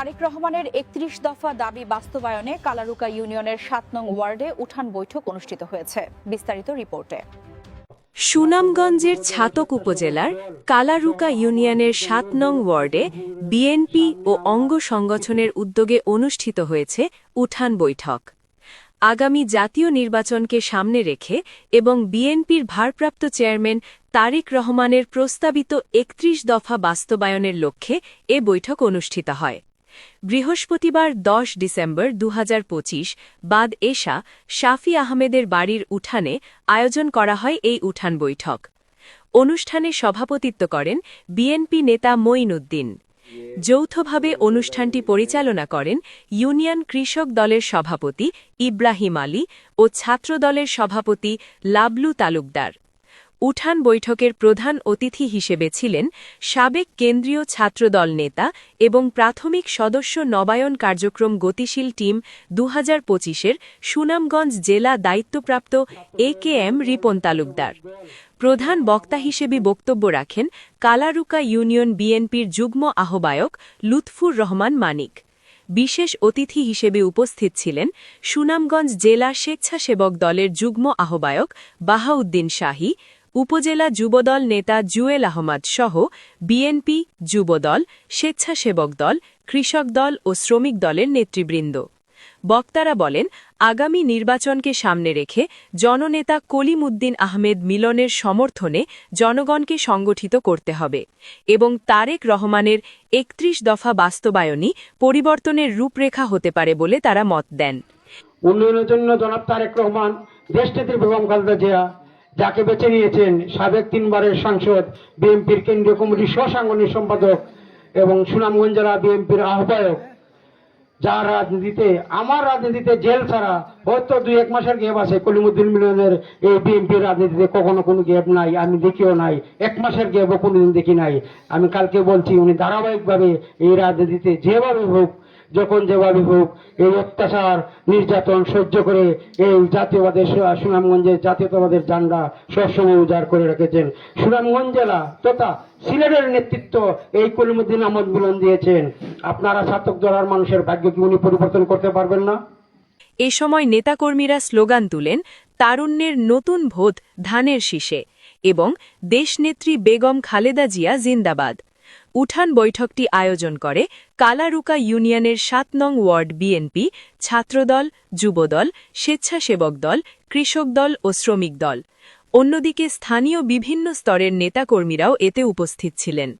তারেক রহমানের একত্রিশ দফা দাবি বাস্তবায়নে কালারুকা ইউনিয়নের সাত নং ওয়ার্ডে উঠান বৈঠক অনুষ্ঠিত হয়েছে। বিস্তারিত রিপোর্টে। সুনামগঞ্জের ছাতক উপজেলার কালারুকা ইউনিয়নের সাত নং ওয়ার্ডে বিএনপি ও অঙ্গ সংগঠনের উদ্যোগে অনুষ্ঠিত হয়েছে উঠান বৈঠক। আগামী জাতীয় নির্বাচনকে সামনে রেখে এবং বিএনপির ভারপ্রাপ্ত চেয়ারম্যান তারেক রহমানের প্রস্তাবিত একত্রিশ দফা বাস্তবায়নের লক্ষ্যে এ বৈঠক অনুষ্ঠিত হয়। বৃহস্পতিবার দশ ডিসেম্বর দু হাজার পঁচিশ বাদ এশা শাফি আহমেদের বাড়ির উঠানে আয়োজন করা হয় এই উঠান বৈঠক। অনুষ্ঠানে সভাপতিত্ব করেন বিএনপি নেতা মঈনুদ্দিন। যৌথভাবে অনুষ্ঠানটি পরিচালনা করেন ইউনিয়ন কৃষক দলের সভাপতি ইব্রাহিম আলী ও ছাত্রদলের সভাপতি লাবলু তালুকদার। উঠান বৈঠকের প্রধান অতিথি হিসেবে ছিলেন সাবেক কেন্দ্রীয় ছাত্রদল নেতা এবং প্রাথমিক সদস্য নবায়ন কার্যক্রম গতিশীল টিম দু হাজার পঁচিশের সুনামগঞ্জ জেলা দায়িত্বপ্রাপ্ত A K M Ripon Talukdar. প্রধান বক্তা হিসেবে বক্তব্য রাখেন কালারুকা ইউনিয়ন বিএনপির যুগ্ম আহ্বায়ক লুৎফুর রহমান মানিক। বিশেষ অতিথি হিসেবে উপস্থিত ছিলেন সুনামগঞ্জ জেলা স্বেচ্ছাসেবক দলের যুগ্ম আহ্বায়ক বাহাউদ্দিন শাহী উপজেলা যুবদল নেতা জুয়েল আহমদ সহ বিএনপি যুবদল, স্বেচ্ছাসেবক দল, কৃষক দল ও শ্রমিক দলের নেতৃবৃন্দ। বক্তারা বলেন, আগামী নির্বাচনকে সামনে রেখে জননেতা কলিম উদ্দিন আহমেদ মিলনের সমর্থনে জনগণকে সংগঠিত করতে হবে এবং তারেক রহমানের একত্রিশ দফা বাস্তবায়নই পরিবর্তনের রূপরেখা হতে পারে বলে তারা মত দেন। উন্নয়নের জন্য জনাব তারেক রহমান দেশনেত্রী বেগম খালেদা জিয়া যাকে বেছে নিয়েছেন সাবেক তিনবারের সাংসদ বিএনপির কেন্দ্রীয় কমিটির সহসাংগঠনিক সম্পাদক এবং সুনামগঞ্জ জেলা বিএনপির আহ্বায়ক। যার রাজনীতিতে, আমার রাজনীতিতে জেল ছাড়া হয়তো দুই এক মাসের গ্যাপ আছে। কলিমুদ্দিন মিলনের এই বিএনপির রাজনীতিতে কখনো কোনো গ্যাপ নাই, আমি দেখিও নাই। এক মাসের গ্যাপও কোনোদিন দেখি নাই। আমি কালকে বলছি, উনি ধারাবাহিকভাবে এই রাজনীতিতে যেভাবে হোক যখন যেভাবে হোক এই অত্যাচার, নির্যাতন সহ্য করে এই জাতীয়বাদের সুনামগঞ্জের জাতীয়তাবাদের জান্ডা সবসময় উজাড় করে রেখেছেন। সুনামগঞ্জ জেলা তথা সিলেটের নেতৃত্ব এই কলিমুদ্দিন আহমদ মিলন দিয়েছেন। আপনারা ছাত্রক দলার মানুষের ভাগ্য কি উনি পরিবর্তন করতে পারবেন না? এ সময় নেতাকর্মীরা স্লোগান তুলেন, তারুণ্যের নতুন ভোট ধানের শীষে এবং দেশনেত্রী বেগম খালেদা জিয়া জিন্দাবাদ। উঠান বৈঠকটি আয়োজন করে কালারুকা ইউনিয়নের সাত নং ওয়ার্ড বিএনপি ছাত্রদল, যুবদল, স্বেচ্ছাসেবক দল, কৃষক দল ও শ্রমিক দল। অন্যদিকে স্থানীয় বিভিন্ন স্তরের নেতাকর্মীরাও এতে উপস্থিত ছিলেন।